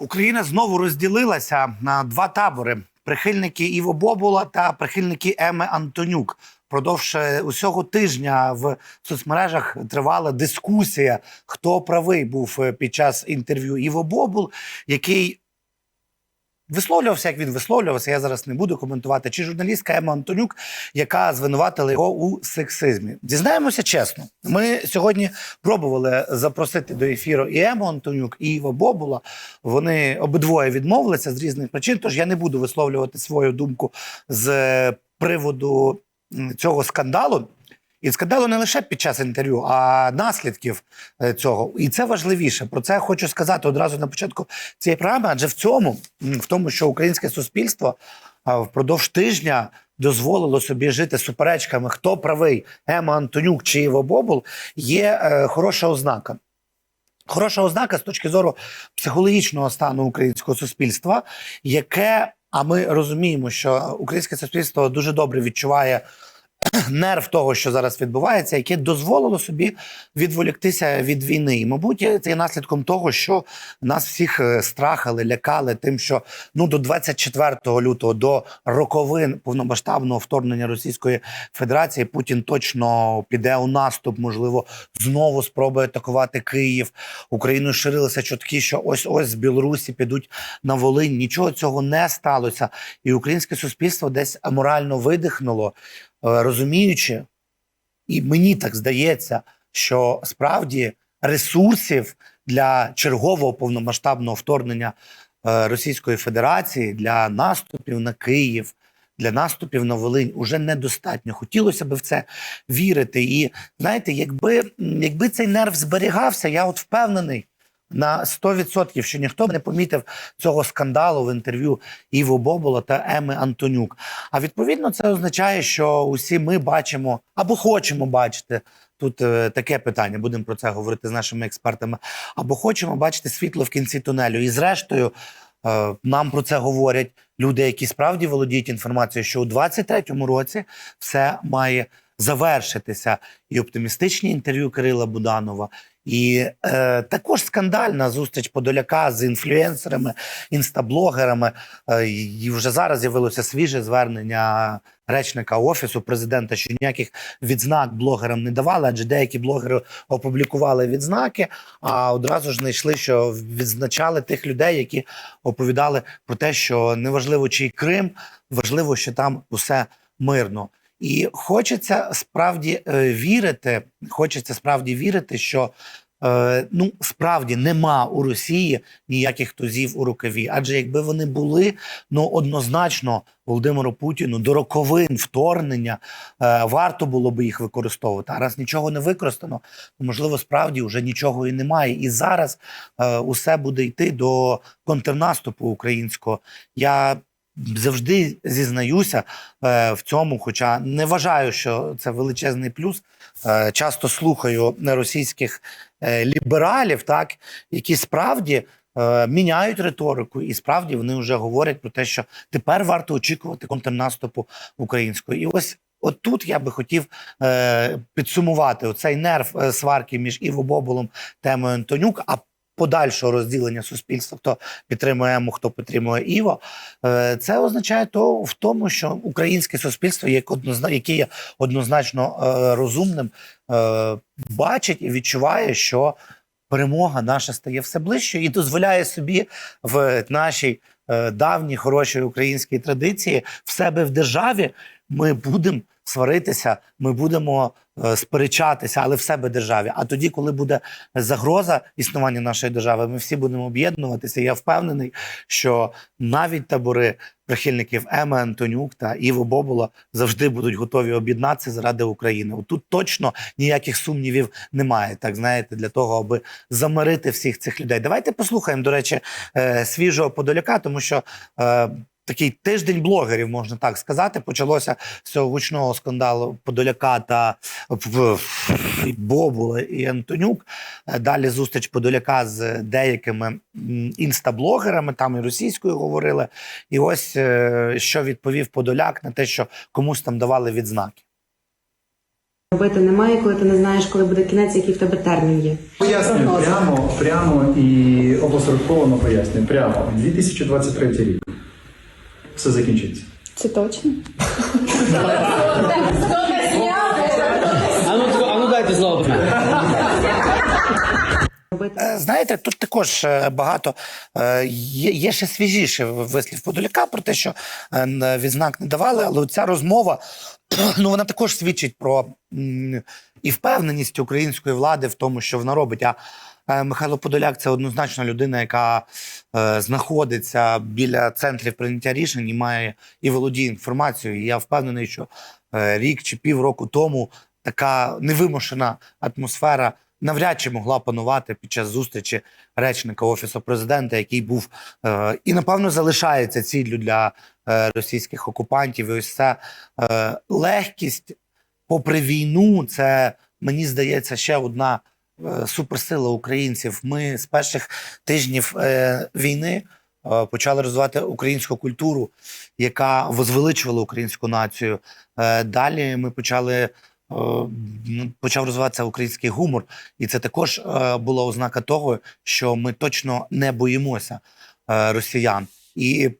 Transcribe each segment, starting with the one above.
Україна знову розділилася на два табори: прихильники Іво Бобула та прихильники Еми Антонюк. Продовж е, усього тижня в соцмережах тривала дискусія, хто правий був е, під час інтерв'ю Іво Бобул, який висловлювався, як він висловлювався. Я зараз не буду коментувати. Чи журналістка Ема Антонюк, яка звинуватила його у сексизмі. Дізнаємося чесно. Ми сьогодні пробували запросити до ефіру і Ему Антонюк, і Іва Бобула. Вони обидвоє відмовилися з різних причин. Тож я не буду висловлювати свою думку з приводу цього скандалу. І скандалу не лише під час інтерв'ю, а наслідків е, цього. І це важливіше. Про це я хочу сказати одразу на початку цієї програми, адже в цьому, в тому, що українське суспільство впродовж тижня дозволило собі жити суперечками, хто правий, Ема Антонюк чи Іво Бобул, є е, хороша ознака. Хороша ознака з точки зору психологічного стану українського суспільства, яке, а ми розуміємо, що українське суспільство дуже добре відчуває нерв того, що зараз відбувається, яке дозволило собі відволіктися від війни. І, мабуть, це є наслідком того, що нас всіх е, страхали, лякали тим, що ну до 24 лютого, до роковин повномасштабного вторгнення Російської Федерації, Путін точно піде у наступ, можливо, знову спробує атакувати Київ. Україною ширилися чутки, що ось ось з Білорусі підуть на Волинь. Нічого цього не сталося, і українське суспільство десь аморально видихнуло, розуміючи, і мені так здається, що справді ресурсів для чергового повномасштабного вторгнення е, Російської Федерації для наступів на Київ. Для наступів на Волинь уже недостатньо. Хотілося б в це вірити. І знаєте, якби, якби цей нерв зберігався, я от впевнений на 100%, що ніхто не помітив цього скандалу в інтерв'ю Іво Бобола та Еми Антонюк. А відповідно, це означає, що усі ми бачимо або хочемо бачити. Тут е, таке питання, будемо про це говорити з нашими експертами. Або хочемо бачити світло в кінці тунелю. І зрештою, е, нам про це говорять люди, які справді володіють інформацією, що у 23-му році все має завершитися. І оптимістичні інтерв'ю Кирила Буданова, і е, також скандальна зустріч Подоляка з інфлюенсерами, інстаблогерами. Е, і вже зараз з'явилося свіже звернення речника офісу президента, що ніяких відзнак блогерам не давали, адже деякі блогери опублікували відзнаки, а одразу ж знайшли, що відзначали тих людей, які оповідали про те, що неважливо, чий Крим, важливо, що там усе мирно. І хочеться справді е, вірити, хочеться справді вірити, що е, ну справді нема у Росії ніяких тузів у рукаві. Адже якби вони були, ну однозначно Володимиру Путіну до роковин вторгнення е, варто було би їх використовувати. А раз нічого не використано, то можливо справді вже нічого і немає. І зараз усе буде йти до контрнаступу українського. Я завжди зізнаюся е, в цьому, хоча не вважаю, що це величезний плюс. Е, часто слухаю російських е, лібералів, так які справді. Міняють риторику, і справді вони вже говорять про те, що тепер варто очікувати контрнаступу української. І ось от тут я би хотів е, підсумувати оцей нерв сварки між Іво Боболом та Емою Антонюк. А подальшого розділення суспільства, хто підтримує Ему, хто підтримує Іво, Е, Це означає то в тому, що українське суспільство, яке є однозначно е, розумним, е, бачить і відчуває, що перемога наша стає все ближчою і дозволяє собі в нашій давній хорошій українській традиції в себе в державі ми будемо сваритися, ми будемо е, сперечатися, але в себе державі. А тоді, коли буде загроза існування нашої держави, ми всі будемо об'єднуватися. Я впевнений, що навіть табори прихильників Еми Антонюк та Іво Бобола завжди будуть готові об'єднатися заради України. Тут точно ніяких сумнівів немає. Так знаєте, для того, аби замирити всіх цих людей. Давайте послухаємо, до речі, е, свіжого подоляка, тому що. Такий тиждень блогерів, можна так сказати, почалося з цього гучного скандалу Подоляка та Бобула і Антонюк. Е, Далі зустріч Подоляка з деякими інстаблогерами, там і російською говорили. І ось е, що відповів Подоляк на те, що комусь там давали відзнаки. Робити немає, коли ти не знаєш, коли буде кінець, який в тебе термін є. Пояснюю Прогнози. прямо, прямо і опосередковано пояснюю. Прямо 2023 рік. Все закінчиться. Це точно? А ну, а ну дайте. Робити Е, Знаєте, тут також е, багато е, є, є ще свіжіший вислів Подоляка про те, що відзнак не давали, але ця розмова ну вона також свідчить про і впевненість української влади в тому, що вона робить. А Михайло Подоляк це однозначно людина, яка е, знаходиться біля центрів прийняття рішень і має і володіє інформацією. І я впевнений, що е, рік чи півроку тому така невимушена атмосфера навряд чи могла панувати під час зустрічі речника офісу президента, який був е, і напевно залишається ціллю для е, російських окупантів. І ось ця е, легкість, попри війну, це мені здається ще одна е, суперсила українців. Ми з перших тижнів е, війни. е, Почали розвивати українську культуру, яка возвеличувала українську націю. Е, Далі ми почали е, почав розвиватися український гумор, і це також е, була ознака того, що ми точно не боїмося е, росіян. І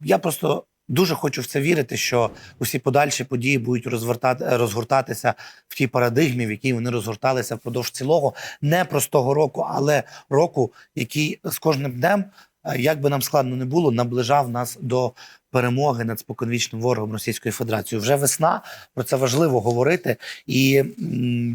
я просто дуже хочу в це вірити, що усі подальші події будуть розвертати, розгортатися в тій парадигмі, в якій вони розгорталися впродовж цілого непростого року, але року, який з кожним днем, е, як би нам складно не було, наближав нас до перемоги над споконвічним ворогом Російської Федерації. Вже весна про це важливо говорити, і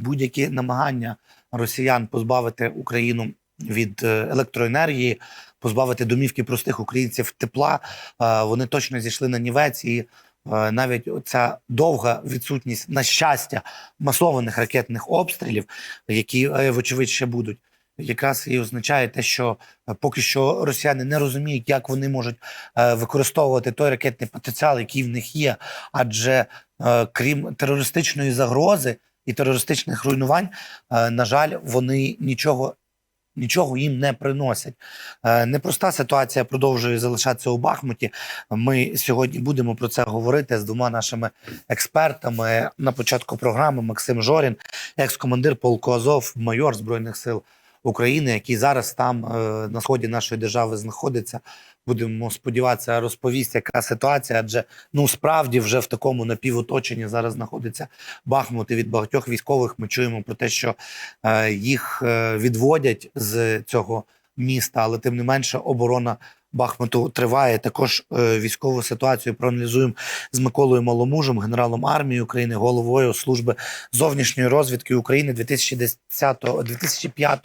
будь-які намагання росіян позбавити Україну від е, електроенергії, позбавити домівки простих українців тепла. е, Вони точно зійшли на нівець, і е, навіть ця довга відсутність на щастя масованих ракетних обстрілів, які е, вочевидь ще будуть. Якраз і означає те, що поки що росіяни не розуміють, як вони можуть використовувати той ракетний потенціал, який в них є. Адже крім терористичної загрози і терористичних руйнувань, на жаль, вони нічого. Нічого їм не приносять. Е, Непроста ситуація продовжує залишатися у Бахмуті. Ми сьогодні будемо про це говорити з двома нашими експертами. На початку програми Максим Жорін, екс-командир полку Азов, майор Збройних сил України, який зараз там е, на сході нашої держави знаходиться. Будемо сподіватися, розповість, яка ситуація, адже ну справді вже в такому напівоточенні зараз знаходиться Бахмут. І від багатьох військових ми чуємо про те, що е, їх е, відводять з цього міста, але тим не менше оборона Бахмуту триває. Також е, військову ситуацію проаналізуємо з Миколою Маломужем, генералом армії України, головою служби зовнішньої розвідки України 2010, 2005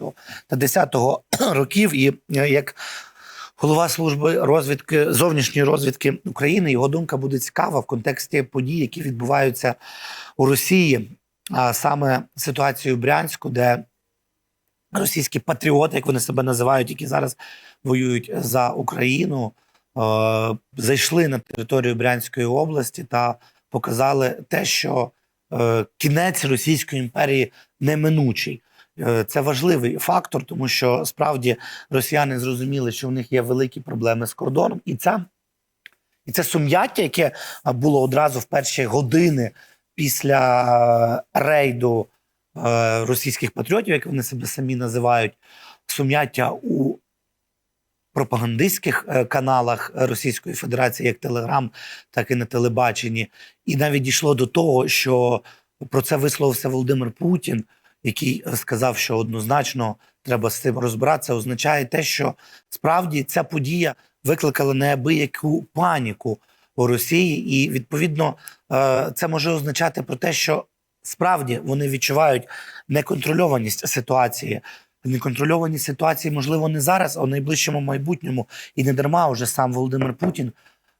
та 2010 років. І е, як голова служби розвідки зовнішньої розвідки України, його думка буде цікава в контексті подій, які відбуваються у Росії, а саме ситуацію в Брянську, де російські патріоти, як вони себе називають, які зараз воюють за Україну, е, зайшли на територію Брянської області та показали те, що е, кінець Російської імперії неминучий. Е, Це важливий фактор, тому що справді росіяни зрозуміли, що у них є великі проблеми з кордоном, і це, і це сум'яття, яке було одразу в перші години після рейду е, російських патріотів, як вони себе самі називають, сум'яття у пропагандистських е, каналах Російської Федерації, як Телеграм, так і на телебаченні. І навіть дійшло до того, що про це висловився Володимир Путін, який сказав, що однозначно треба з цим розбиратися, означає те, що справді ця подія викликала неабияку паніку у Росії, і відповідно е, це може означати про те, що справді вони відчувають неконтрольованість ситуації. Неконтрольовані ситуації, можливо, не зараз, а в найближчому майбутньому. І не дарма вже сам Володимир Путін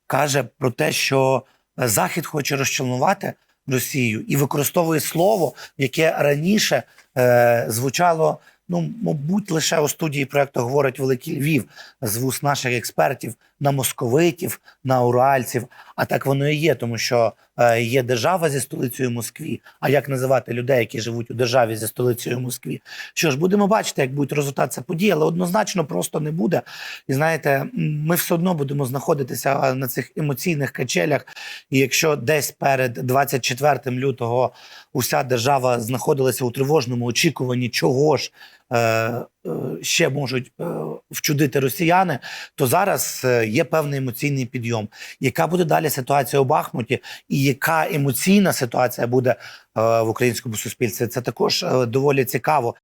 каже про те, що Захід хоче розчленувати Росію і використовує слово, яке раніше е, звучало. Ну, мабуть, лише у студії проекту говорить Великий Львів з вуст наших експертів на московитів, на уральців. А так воно і є, тому що е, є держава зі столицею Москві. А як називати людей, які живуть у державі зі столицею Москві? Що ж, будемо бачити, як будуть розвиватися події, але однозначно просто не буде. І знаєте, ми все одно будемо знаходитися на цих емоційних качелях. І якщо десь перед 24 лютого уся держава знаходилася у тривожному очікуванні, чого ж ще можуть е, вчудити росіяни, то зараз е, є певний емоційний підйом. Яка буде далі ситуація у Бахмуті, і яка емоційна ситуація буде е, в українському суспільстві? Це також е, доволі цікаво.